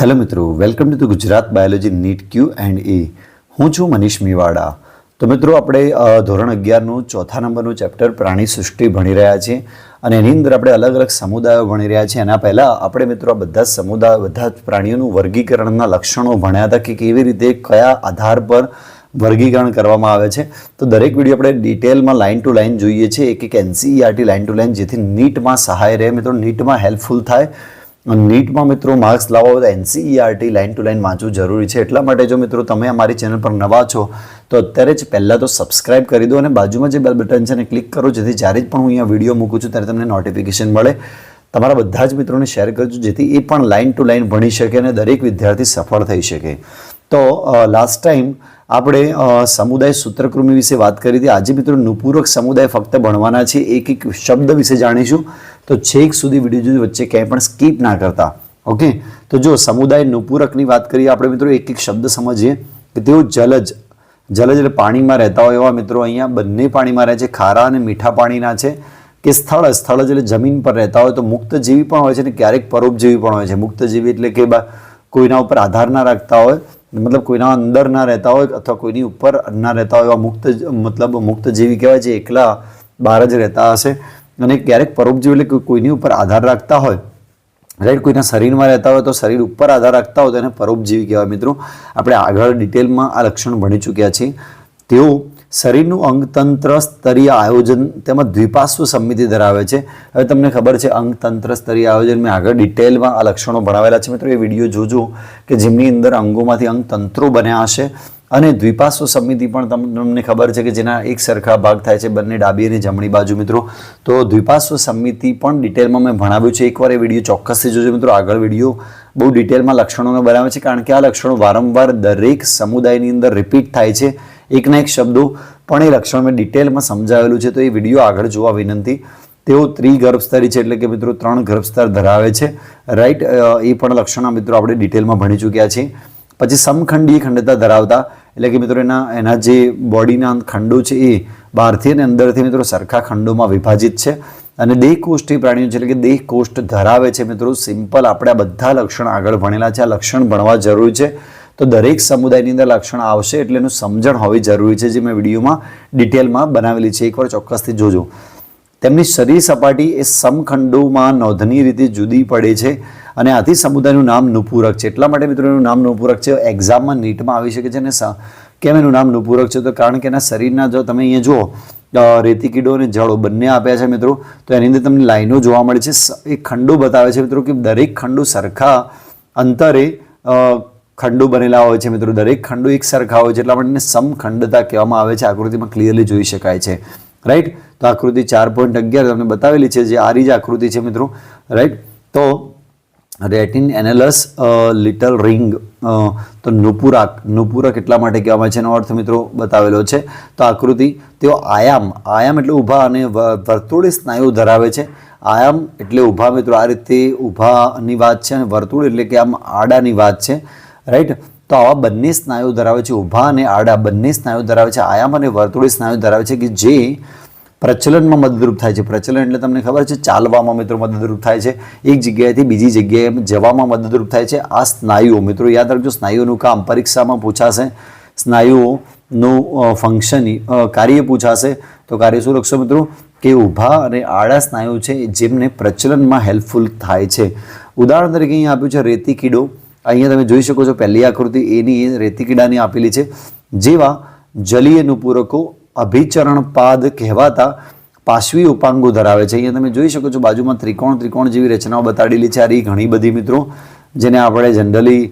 Hello મિત્રો, welcome to Gujarat biology NEET Q and A. હું છું મનીષ મેવાડા. તો મિત્રો, આપણે ધોરણ અગિયારનું ચોથા નંબરનું ચેપ્ટર પ્રાણી સૃષ્ટિ ભણી રહ્યા છીએ અને એની અંદર આપણે અલગ અલગ સમુદાયો ભણી રહ્યા છીએ. એના પહેલાં આપણે મિત્રો આ બધા સમુદાયો સમુદાય બધા જ પ્રાણીઓનું વર્ગીકરણના લક્ષણો ભણ્યા હતા કે કેવી રીતે, કયા આધાર પર વર્ગીકરણ કરવામાં આવે છે. તો દરેક વીડિયો આપણે ડિટેલમાં લાઇન ટુ લાઇન જોઈએ છીએ. એક એક એનસીઈઆરટી લાઇન ટુ લાઇન જેથી નીટમાં સહાય રહે. મિત્રો, નીટમાં હેલ્પફુલ થાય. નીટમાં મિત્રો માર્ક્સ લાવવા તો એનસીઈઆરટી લાઇન ટુ લાઇન વાંચવું જરૂરી છે. એટલા માટે જો મિત્રો તમે અમારી ચેનલ પર નવા છો, તો અત્યારે જ પહેલાં તો સબસ્ક્રાઇબ કરી દો અને બાજુમાં જે બેલ બટન છે એને ક્લિક કરો, જેથી જ્યારે જ પણ હું અહીંયા વીડિયો મૂકું છું, ત્યારે તમને નોટિફિકેશન મળે. તમારા બધા જ મિત્રોને શેર કરજો, જેથી એ પણ લાઇન ટુ લાઇન ભણી શકે અને દરેક વિદ્યાર્થી સફળ થઈ શકે. તો લાસ્ટ ટાઈમ આપણે સમુદાય સૂત્રકૃમિ વિશે વાત કરી હતી. આજે મિત્રો નુપૂરક સમુદાય ફક્ત ભણવાના છે એક એક શબ્દ વિશે જાણીશું. તો છેક સુધી વીડિયો વચ્ચે ક્યાંય પણ સ્કીપ ના કરતા. ઓકે તો જો સમુદાય નુપૂરકની વાત કરીએ આપણે મિત્રો, એક એક શબ્દ સમજીએ કે તેઓ જલજ. જલજ એટલે પાણીમાં રહેતા હોય એવા મિત્રો અહીંયા બંને પાણીમાં રહે છે, ખારા અને મીઠા પાણીના છે. કે સ્થળ સ્થળ એટલે જમીન પર રહેતા હોય તો મુક્તજીવી પણ હોય છે અને ક્યારેક પરોપજીવી પણ હોય છે. મુક્તજીવી એટલે કે કોઈના ઉપર આધાર ના રાખતા હોય, મતલબ કોઈના અંદર ના રહેતા હોય અથવા કોઈની ઉપર ના રહેતા હોય એવા મુક્ત મતલબ મુક્તજીવી કહેવાય છે એકલા બહાર જ રહેતા હશે. અને ક્યારેક પરોપજીવી એટલે કોઈની ઉપર આધાર રાખતા હોય રાઈટ કોઈના શરીરમાં રહેતા હોય તો શરીર ઉપર આધાર રાખતા હોય તો એને પરોપજીવી કહેવાય. મિત્રો, આપણે આગળ ડિટેલમાં આ લક્ષણ ભણી ચૂક્યા છીએ. તેઓ શરીરનું અંગતંત્ર સ્તરીય આયોજન તેમજ દ્વિપાશ્વ સમિતિ ધરાવે છે. હવે તમને ખબર છે અંગતંત્ર સ્તરીય આયોજન, મેં આગળ ડિટેલમાં આ લક્ષણો ભણાવેલા છે. મિત્રો, એ વીડિયો જોજો કે જેમની અંદર અંગોમાંથી અંગતંત્રો બન્યા હશે. અને દ્વિપાસો સમિતિ પણ તમ- તમને ખબર છે કે જેના એક સરખા ભાગ થાય છે બંને ડાબી અને જમણી બાજુ, મિત્રો. તો દ્વિપાસો સમિતિ પણ ડિટેલમાં મેં ભણાવ્યું છે. એકવાર એ વીડિયો ચોક્કસથી જોજો, મિત્રો. આગળ વીડિયો બહુ ડિટેલમાં લક્ષણોને બનાવે છે, કારણ કે આ લક્ષણો વારંવાર દરેક સમુદાયની અંદર રિપીટ થાય છે. એકના એક શબ્દો પણ એ લક્ષણ મેં ડિટેલમાં સમજાવેલું છે. તો એ વીડિયો આગળ જોવા વિનંતી. તેઓ ત્રિગર્ભસ્તરી છે, એટલે કે, મિત્રો, ત્રણ ગર્ભસ્તર ધરાવે છે. રાઈટ એ પણ લક્ષણો, મિત્રો, આપણે ડિટેલમાં ભણી ચૂક્યા છીએ. પછી સમખંડીય ખંડતા ધરાવતા. એટલે કે મિત્રો એના એના જે બોડીના ખંડો છે એ બહારથી અને અંદરથી મિત્રો સરખા ખંડોમાં વિભાજિત છે. અને દેહ કોષ્ઠી પ્રાણીઓ છે, એટલે કે દેહકોષ્ઠ ધરાવે છે મિત્રો, સિમ્પલ આપણે આ બધા લક્ષણ આગળ ભણેલા છે, આ લક્ષણ ભણવા જરૂરી છે. તો દરેક સમુદાયની અંદર લક્ષણ આવશે એટલે એનું સમજણ હોવી જરૂરી છે, જે મેં વિડીયોમાં ડિટેલમાં બનાવેલી છે. એકવાર ચોક્કસથી જોજો. તેમની શરીર સપાટી એ સમખંડોમાં નોંધનીય રીતે જુદી પડે છે અને આથી સમુદાયનું નામ નુપૂરક છે. એટલા માટે મિત્રો એનું નામ નુપૂરક છે. એક્ઝામમાં નીટમાં આવી શકે છે અને કેમ એનું નામ નુપૂરક છે? તો કારણ કે એના શરીરના જો તમે અહીંયા જુઓ રેતી કીડો અને જળો બંને આપ્યા છે મિત્રો, તો એની અંદર તમને લાઈનો જોવા મળે છે. એ ખંડો બતાવે છે મિત્રો કે દરેક ખંડો સરખા અંતરે ખંડો બનેલા હોય છે મિત્રો. દરેક ખંડો એક સરખા હોય છે. એટલા માટે સમખંડતા કહેવામાં આવે છે. આકૃતિમાં ક્લિયરલી જોઈ શકાય છે. રાઈટ તો આકૃતિ ચાર પોઈન્ટ અગિયાર તમને બતાવેલી છે, જે આરી જ આકૃતિ છે મિત્રો. રાઈટ તો રેટિન એનેલસ લિટલ રિંગ તો નુપુરાક. નુપુરક એટલા માટે કહેવામાં છે એનો અર્થ મિત્રો બતાવેલો છે. તો આકૃતિ તેઓ આયામ. આયામ એટલે ઊભા અને વર્તુળી સ્નાયુ ધરાવે છે. આયામ એટલે ઊભા મિત્રો, આ રીતે ઊભાની વાત છે અને વર્તુળ એટલે કે આમ આડાની વાત છે. રાઈટ તો આવા બંને સ્નાયુ ધરાવે છે, ઊભા અને આડા. બંને સ્નાયુ ધરાવે છે, આયામ અને વર્તુળી સ્નાયુ ધરાવે છે કે જે પ્રચલનમાં મદદરૂપ થાય છે. પ્રચલન એટલે તમને ખબર છે, ચાલવામાં મિત્રો મદદરૂપ થાય છે. એક જગ્યાએથી બીજી જગ્યાએ જવામાં મદદરૂપ થાય છે. આ સ્નાયુઓ, મિત્રો યાદ રાખજો, સ્નાયુઓનું કામ પરીક્ષામાં પૂછાશે, સ્નાયુઓનું ફંક્શન કાર્ય પૂછાશે. તો કાર્ય શું લખશો મિત્રો? કે ઊભા અને આડા સ્નાયુ છે, જેમને પ્રચલનમાં હેલ્પફુલ થાય છે. ઉદાહરણ તરીકે અહીં આપ્યું છે રેતી કીડો અહીંયા તમે જોઈ શકો છો, પહેલી આકૃતિ એની રેતી કીડાની આપેલી છે, જેવા જલીય નુપૂરકો અભિચરણ પાદ કહેવાતા પાશ્વી ઉપાંગો ધરાવે છે. અહીંયા તમે જોઈ શકો છો, બાજુમાં ત્રિકોણ ત્રિકોણ જેવી રચનાઓ બતાડેલી છે આ ઘણી બધી મિત્રો, જેને આપણે જનરલી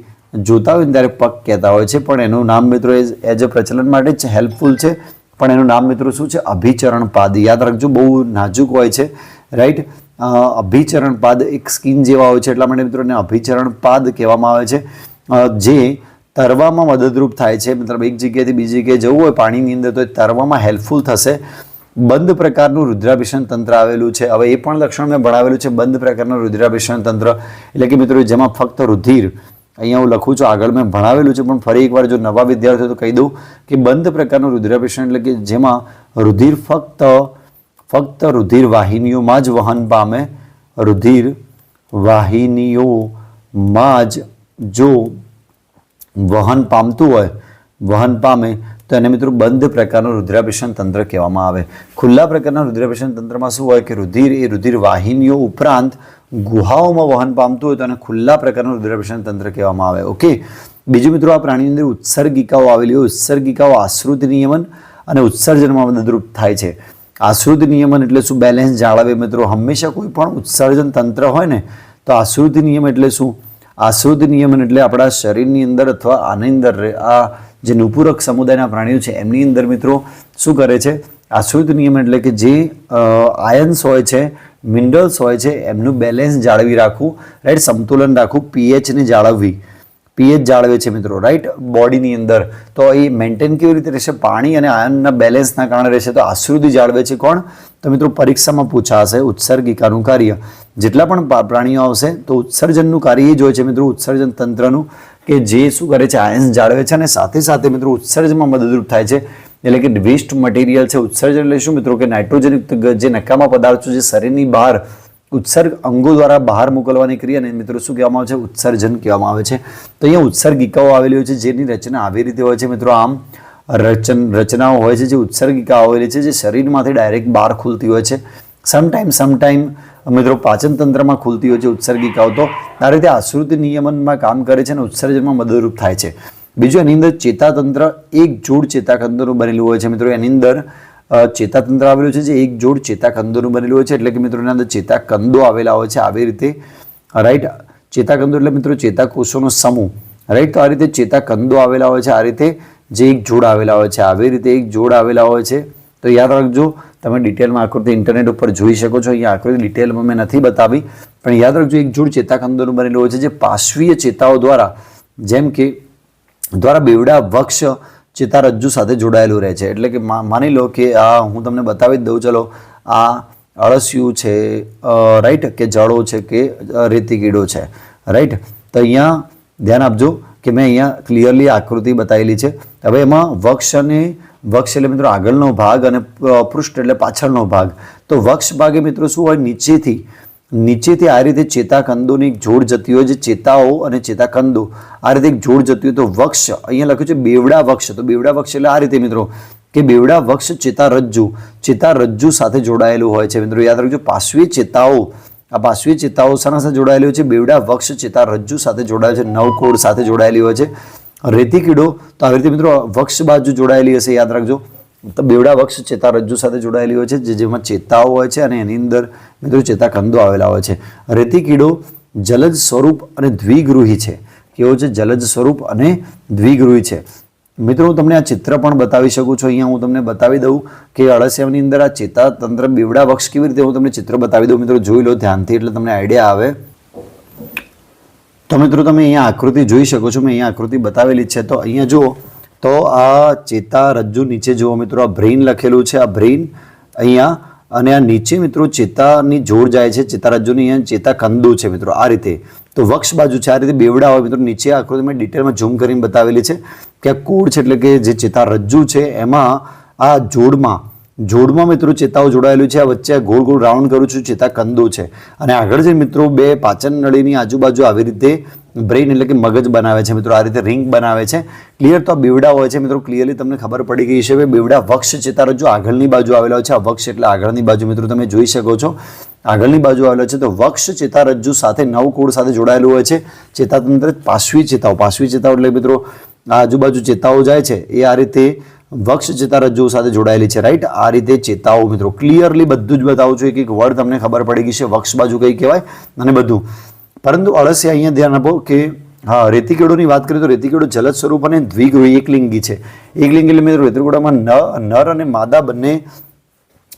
જોતા હોય ત્યારે પગ કહેતા હોય છે. પણ એનું નામ મિત્રો એઝ એઝ અ પ્રચલન માટે જ હેલ્પફુલ છે. પણ એનું નામ મિત્રો શું છે? અભિચરણ પાદ યાદ રાખજો, બહુ નાજુક હોય છે રાઈટ અભિચરણ પાદ એક સ્કીન જેવા હોય છે. એટલા માટે મિત્રો એને અભિચરણ પાદ કહેવામાં આવે છે. જે તરવામાં મદદરૂપ થાય છે. મતલબ એક જગ્યાએથી બીજી જગ્યાએ જવું હોય પાણીની અંદર, તો એ તરવામાં હેલ્પફુલ થશે. બંધ પ્રકારનું રુદ્રાભિષણ તંત્ર આવેલું છે. હવે એ પણ લક્ષણ મેં ભણાવેલું છે. બંધ પ્રકારનું રુદ્રાભિષણ તંત્ર. એટલે કે મિત્રો, જેમાં ફક્ત રુધિર, અહીંયા હું લખું છું, આગળ મેં ભણાવેલું છે, પણ ફરી એકવાર જો નવા વિદ્યાર્થીઓ તો કહી દઉં કે બંધ પ્રકારનું રુદ્રાભિષણ એટલે કે જેમાં રુધિર ફક્ત ફક્ત રુધિર વાહિનીઓમાં જ વહન પામે. રુધિર વાહિનીઓમાં જ જો વહન પામતું હોય, વહન પામે, તો એને મિત્રો બંધ પ્રકારનું રુદ્રાભિષણ તંત્ર કહેવામાં આવે. ખુલ્લા પ્રકારના રુદ્રાભિષણ તંત્રમાં શું હોય કે રુધિર એ રુધિર વાહિનીઓ ઉપરાંત ગુહાઓમાં વહન પામતું હોય તો એને ખુલ્લા પ્રકારનું રુદ્રાભિષણ તંત્ર કહેવામાં આવે. ઓકે? બીજું મિત્રો આ પ્રાણીની અંદર ઉત્સર્ગિકાઓ આવેલી હોય. ઉત્સર્ગિકાઓ આશ્રુત નિયમન અને ઉત્સર્જનમાં મદદરૂપ થાય છે. આશ્રુત નિયમન એટલે શું? બેલેન્સ જાળવે મિત્રો. હંમેશા કોઈ પણ ઉત્સર્જન તંત્ર હોય ને, તો આશ્રુત નિયમ એટલે શું? આશ્રુત નિયમન એટલે આપણા શરીરની અંદર અથવા આની અંદર આ જે નુપૂરક સમુદાયના પ્રાણીઓ છે, એમની અંદર મિત્રો શું કરે છે? આશ્રિત નિયમ એટલે કે જે આયન્સ હોય છે મિનરલ્સ હોય છે, એમનું બેલેન્સ જાળવી રાખવું રાઈટ સમતુલન રાખવું પીએચને જાળવવી. પીએચ જાળવે છે મિત્રો રાઈટ બોડીની અંદર. તો એ મેન્ટેન કેવી રીતે રહેશે? પાણી અને આયનના બેલેન્સના કારણે રહેશે તો આશ્રુતિ જાળવે છે કોણ? તો મિત્રો, પરીક્ષામાં પૂછાશે ઉત્સર્ગિકાનું કાર્ય. જેટલા પણ પ્રાણીઓ આવશે તો ઉત્સર્જનનું કાર્ય એ જ હોય છે મિત્રો, ઉત્સર્જન તંત્રનું, કે જે શું કરે છે આયન્સ જાળવે છે અને સાથે સાથે મિત્રો, ઉત્સર્જનમાં મદદરૂપ થાય છે. એટલે કે વેસ્ટ મટીરિયલ છે, ઉત્સર્જન એટલે શું મિત્રો, કે નાઇટ્રોજનયુક્ત જે નકામા પદાર્થો જે શરીરની બહાર ઉત્સર્ગ અંગો દ્વારા બહાર મોકલવાની ક્રિયાને મિત્રો શું કહેવામાં આવે છે? ઉત્સર્જન કહેવામાં આવે છે. તો અહીંયા ઉત્સર્ગિકાઓ આવેલી હોય છે, જેની રચના આવી રીતે હોય છે મિત્રો. આમ રચન, રચનાઓ હોય છે, જે ઉત્સર્ગિકા આવેલી છે, જે શરીરમાંથી ડાયરેક્ટ બહાર ખુલતી હોય છે. સમટાઈમ સમટાઈમ મિત્રો પાચનતંત્રમાં ખુલતી હોય છે ઉત્સર્ગિકાઓ. તો આ રીતે આશ્રુતિ નિયમનમાં કામ કરે છે અને ઉત્સર્જનમાં મદદરૂપ થાય છે. બીજું, એની અંદર ચેતાતંત્ર, એક જોડ ચેતાકંદોનું બનેલું હોય છે મિત્રો. એની અંદર ચેતાતંત્ર આવેલું છે જે એક જોડ ચેતાકંદોનું બનેલું હોય છે. એટલે કે મિત્રો એના અંદર ચેતાકંદો આવેલા હોય છે આવી રીતે. રાઈટ ચેતાકંદો એટલે મિત્રો ચેતાકોષોનો સમૂહ. રાઈટ તો આ રીતે ચેતાકંદો આવેલા હોય છે. આ રીતે જે એક જોડ આવેલા હોય છે. આવી રીતે એક જોડ આવેલા હોય છે. તો યાદ રાખજો, તમે ડિટેલમાં આકૃતિ ઇન્ટરનેટ ઉપર જોઈ શકો છો. અહીંયા આકૃતિ ડિટેલમાં મેં નથી બતાવી, પણ યાદ રાખજો, એક જોડ ચેતાકંદોનું બનેલું હોય છે જે પાશ્વીય ચેતાઓ દ્વારા, જેમ કે, દ્વારા બેવડા વક્ષ ચેતારજ્જુ સાથે જોડાયેલું રહે છે. એટલે કે માની લો કે આ હું તમને બતાવી જ દઉં, ચલો, આ અળસિયું છે રાઈટ કે જળો છે, કે રેતી કીડો છે. રાઈટ તો અહીંયા ધ્યાન આપજો કે મેં અહીંયા ક્લિયરલી આકૃતિ બતાવેલી છે. હવે એમાં વક્ષ અને વક્ષ એટલે મિત્રો આગળનો ભાગ અને પૃષ્ઠ એટલે પાછળનો ભાગ. તો વક્ષ ભાગે મિત્રો શું હોય? નીચેથી નીચેથી આ રીતે ચેતાકંદોની જોડ જતી હોય જે ચેતાઓ અને ચેતાકંદો આ રીતે એક જોડ જતી હોય તો વક્ષ, અહીંયા લખ્યું છે બેવડા વક્ષ. તો બેવડા વક્ષ એટલે આ રીતે મિત્રો, કે બેવડા વક્ષ ચેતારજ્જુ ચેતારજ્જુ સાથે જોડાયેલું હોય છે. મિત્રો યાદ રાખજો પાશ્વી ચેતાઓ, આ પાશ્વી ચેતાઓ શાના સાથે જોડાયેલી હોય છે, બેવડા વક્ષ ચેતારજ્જુ સાથે જોડાયેલ છે નવકોડ સાથે જોડાયેલી હોય છે. રેતી કીડો, તો આવી રીતે મિત્રો વક્ષ બાજુ જોડાયેલી હશે, યાદ રાખજો. બેવડા વક્ષ ચેતારજ્જુ સાથે જોડાયેલી હોય છે, જે જેમાં ચેતાઓ હોય છે અને એની અંદર મિત્રો ચેતાકંદો આવેલા હોય છે. રેતી કીડો જલજ સ્વરૂપ અને દ્વિગૃહી છે. કેવો છે? જલજ સ્વરૂપ અને દ્વિગૃહી છે. મિત્રો, હું તમને આ ચિત્ર પણ બતાવી શકું છું. અહીંયા હું તમને બતાવી દઉં કે અળસિયાની અંદર આ ચેતાતંત્ર બેવડા વક્ષ કેવી રીતે હું તમને ચિત્ર બતાવી દઉં. મિત્રો, જોઈ લો ધ્યાનથી એટલે તમને આઈડિયા આવે. તો મિત્રો, તમે અહીંયા આકૃતિ જોઈ શકો છો. મેં અહીંયા આકૃતિ બતાવેલી છે. તો અહીંયા જુઓ તો આ ચેતારજ્જુ નીચે જુઓ મિત્રો, આ બ્રેઇન લખેલું છે, આ બ્રેઇન અહીંયા અને આ નીચે મિત્રો ચેતાની જોડ જાય છે ચેતારજ્જુની અહીંયા ચેતા કંદુ છે મિત્રો, આ રીતે. તો વક્ષ બાજુ છે, આ રીતે બેવડા હોય મિત્રો, નીચે આકૃતિ મેં ડિટેલમાં ઝૂમ કરીને બતાવેલી છે કે આ કોડ છે, એટલે કે જે ચેતારજ્જુ છે, એમાં આ જોડમાં જોડમાં મિત્રો ચેતાઓ જોડાયેલું છે. આ વચ્ચે ગોળ ગોળ રાઉન્ડ કરું છું. ચેતા કંદો છે. અને આગળ જે મિત્રો બે પાચન નળીની આજુબાજુ આવી રીતે બ્રેઇન એટલે કે મગજ બનાવે છે મિત્રો. આ રીતે રિંગ બનાવે છે. ક્લિયર તો આ બેવડા હોય છે મિત્રો. ક્લિયરલી તમને ખબર પડી ગઈ છે કે બેવડા વક્ષ ચેતારજ્જુ આગળની બાજુ આવેલા છે. આ વક્ષ એટલે આગળની બાજુ મિત્રો તમે જોઈ શકો છો. આગળની બાજુ આવેલો છે. તો વક્ષ ચેતારજ્જુ સાથે નવકોડ સાથે જોડાયેલું હોય છે. ચેતાતંત્ર પાશ્વી ચેતાઓ. પાશ્વી ચેતાઓ એટલે મિત્રો આ આજુબાજુ ચેતાઓ જાય છે. એ આ રીતે વક્ષ ચેતારજ્જુ સાથે જોડાયેલી છે. રાઈટ આ રીતે ચેતાઓ મિત્રો ક્લિયરલી બધું જ બતાવું છું. એક એક વર્ડ તમને ખબર પડી ગઈ છે. વક્ષ બાજુ કઈ કહેવાય? અને બધું. પરંતુ અળસિયા અહીંયા ધ્યાન આપો કે, હા, રેતીકેડોની વાત કરીએ તો રેતીકેડો જલદ સ્વરૂપ અને દ્વિગૃહી એકલિંગી છે. એકલિંગી એટલે મિત્રો રેતીકોડામાં ન, નર અને માદા બંને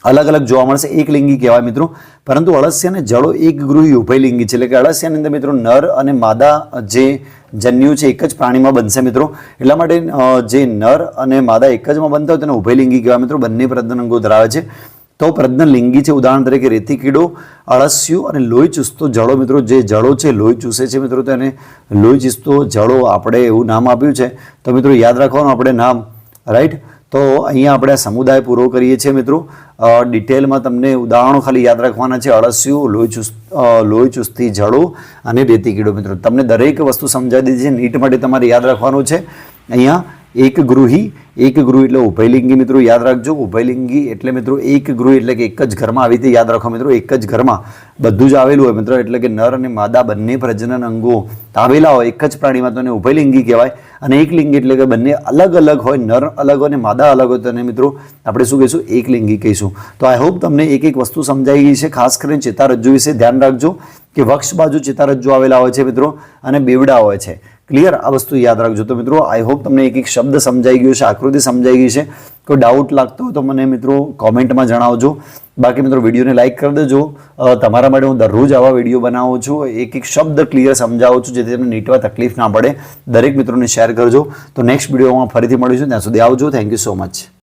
અલગ અલગ જોવા મળશે. એક લિંગી કહેવાય મિત્રો. પરંતુ અળસિયા અને જળો એક ગૃહી ઉભયલિંગી છે. એટલે કે અળસિયાની અંદર મિત્રો નર અને માદા જે જન્યુ છે એક જ પ્રાણીમાં બનશે મિત્રો. એટલા માટે જે નર અને માદા એક જમાં બનતા હોય તેને ઉભયલિંગી કહેવાય મિત્રો. બંને પ્રજનન અંગો ધરાવે છે. તો પ્રજ્ઞલિંગી છે. ઉદાહરણ તરીકે રેતી કીડો અળસિયું અને લોહી ચૂસતો જળો મિત્રો. જે જળો છે, લોહી ચૂસે છે મિત્રો તેને. લોહી ચૂસતો જળો આપણે એવું નામ આપ્યું છે. તો મિત્રો યાદ રાખવાનું આપણે નામ. રાઈટ? તો અહીંયા આપણે સમુદાય પૂરો કરીએ છીએ મિત્રો. ડિટેલમાં તમને ઉદાહરણો ખાલી યાદ રાખવાના છે. અળસિયું, લોહી ચુસ્ત લોહી ચુસ્તી જળો અને રેતી કીડો મિત્રો. તમને દરેક વસ્તુ સમજાવી દીધી છે. નીટ માટે તમારે યાદ રાખવાનું છે. અહીંયા એક ગૃહી, એક ગૃહ એટલે ઉભયલિંગી મિત્રો યાદ રાખજો. ઉભયલિંગી એટલે મિત્રો એક ગૃહ એટલે કે એક જ ઘરમાં. આવી રીતે યાદ રાખો મિત્રો, એક જ ઘરમાં. બધું જ આવેલું હોય મિત્રો, એટલે કે નર અને માદા બંને પ્રજનન અંગો આવેલા હોય. એક જ પ્રાણીમાં તો એને ઉભયલિંગી કહેવાય. અને એક લિંગી એટલે કે બંને અલગ અલગ હોય. નર અલગ હોય અને માદા અલગ હોય. તો મિત્રો આપણે શું કહીશું? એક લિંગી કહીશું. તો આઈ હોપ તમને એક એક વસ્તુ સમજાઈ ગઈ છે. ખાસ કરીને ચેતારજ્જુ વિશે ધ્યાન રાખજો કે વક્ષ બાજુ ચેતારજ્જુ આવેલા હોય છે મિત્રો અને બેવડા હોય છે. ક્લિયર આ વસ્તુ યાદ રાખજો. તો મિત્રો આઈ હોપ તમને એક એક શબ્દ સમજાઈ ગયો છે, આકૃતિ સમજાઈ ગઈ છે. કોઈ ડાઉટ લાગતો હોય તો મને મિત્રો કોમેન્ટમાં જણાવજો. બાકી મિત્રો, વિડીયોને લાઇક કરી દેજો. તમારા માટે હું દરરોજ આવા વીડિયો બનાવું છું. એક એક શબ્દ ક્લિયર સમજાવું છું, જેથી તમને નીટવા તકલીફ ના પડે. દરેક મિત્રોને શેર કરજો. તો નેક્સ્ટ વિડીયોમાં ફરીથી મળીશું. ત્યાં સુધી આવજો. Thank you so much